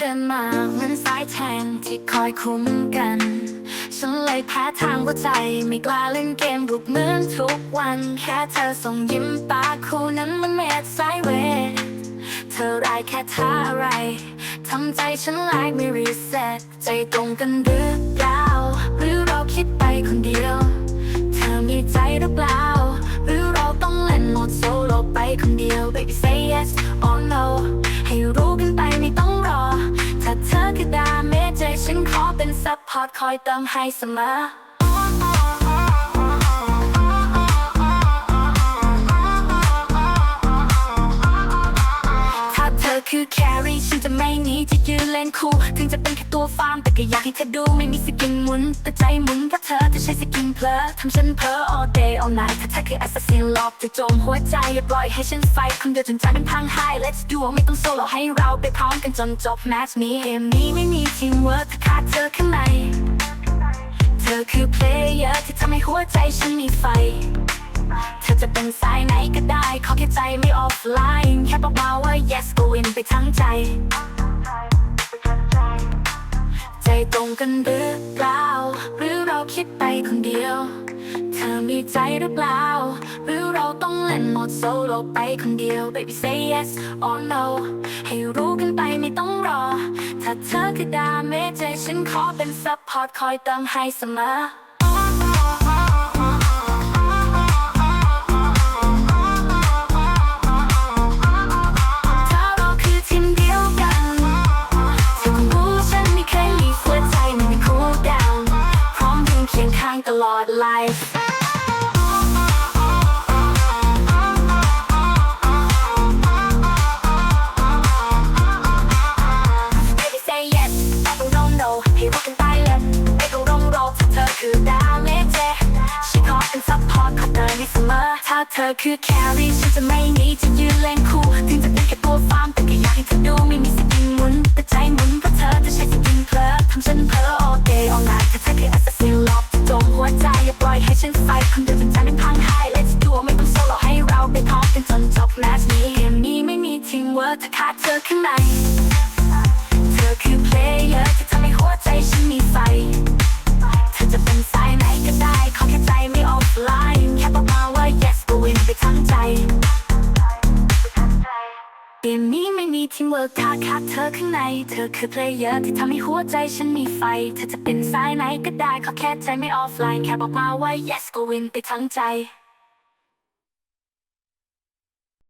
เดินมาเหมือนสายแทนที่คอยคุ้มกัน ฉันเลยแพ้ทางหัวใจ ไม่กล้าเล่นเกมบุกเหมือนทุกวัน แค่เธอส่งยิ้มปากคู่นั้นมันเมดสายเวทเธอร้ายแค่ท่าอะไร ทำใจฉันไลค์ไม่รีเซ็ตใจตรงกันหรือเปล่า หรือเราคิดไปคนเดียว เธอมีใจหรือเปล่า หรือเราต้องเล่นโหมดโซโลไปคนเดียว baby say yes or no ดาเมจใจฉันขอเป็นซัพพอร์ตคอยเติมให้เสมอถ้าเธอคือแครี่ฉันจะไม่หนีจะยืนเล่นคู่ ถึงจะเป็นแค่ตัวฟาร์มแต่ก็อยากให้เธอดูไม่มีสกินหมุนแต่ใจหมุน เธอจะใช้สกินเพลอทำฉันเพ้อ all day all night ถ้าเธอคือ assassin หลอกจะโจมหัวใจอย่าปล่อยให้ฉันไฟคนเดียวจนใจมันพังหาย let's do ไม่ต้องโซโล่ให้เราไปพร้อมกันจนจบแมตช์นี้เกมนี้ไม่มีทีมเวิร์กถ้าขาดเธอข้างในเธอคือเพลเยอร์ที่ทำให้หัวใจฉันมีไฟ เธอจะเป็นสายไหนก็ได้ ขอแค่ใจไม่ออฟไลน์แค่บอกมาว่า yes go in ไปทั้งใจใจตรงกันหรือเปล่าหรือ คิดไปคนเดียว เธอมีใจหรือเปล่า หรือเราต้องเล่นหมดโซโลไปคนเดียว baby say yes or no ให้รู้กันไปไม่ต้องรอ ถ้าเธอคือดาเมใจฉันขอเป็นซัพพอร์ตคอยเติมให้เสมอ ลอดไลฟ์ Baby say yes แต่ต้อง no no ให้รู้กันไปเลยไม่ต้องร้องรอเธอคือดาเมจเจฉันขอเป็นซัพพอร์ตขอเดินให้เสมอ ถ้าเธอคือแครี่ฉันจะไม่หนีจะยืนเล่นคู่ เวิร์กถ้าขาดเธอข้างใน เธอคือเพลเยอร์ที่ทำให้หัวใจฉันมีไฟ เธอจะเป็นสายไหนก็ได้ ขอแค่ใจไม่ออฟไลน์แค่บอกมาว่า yes go in ไปทั้งใจเกมนี้ไม่มีทีมเวิร์กถ้าขาดเธอข้างใน เธอคือเพลเยอร์ที่ทำให้หัวใจฉันมีไฟ เธอจะเป็นสายไหนก็ได้ ขอแค่ใจไม่ออฟไลน์แค่บอกมาว่า yes go in ไปทั้งใจ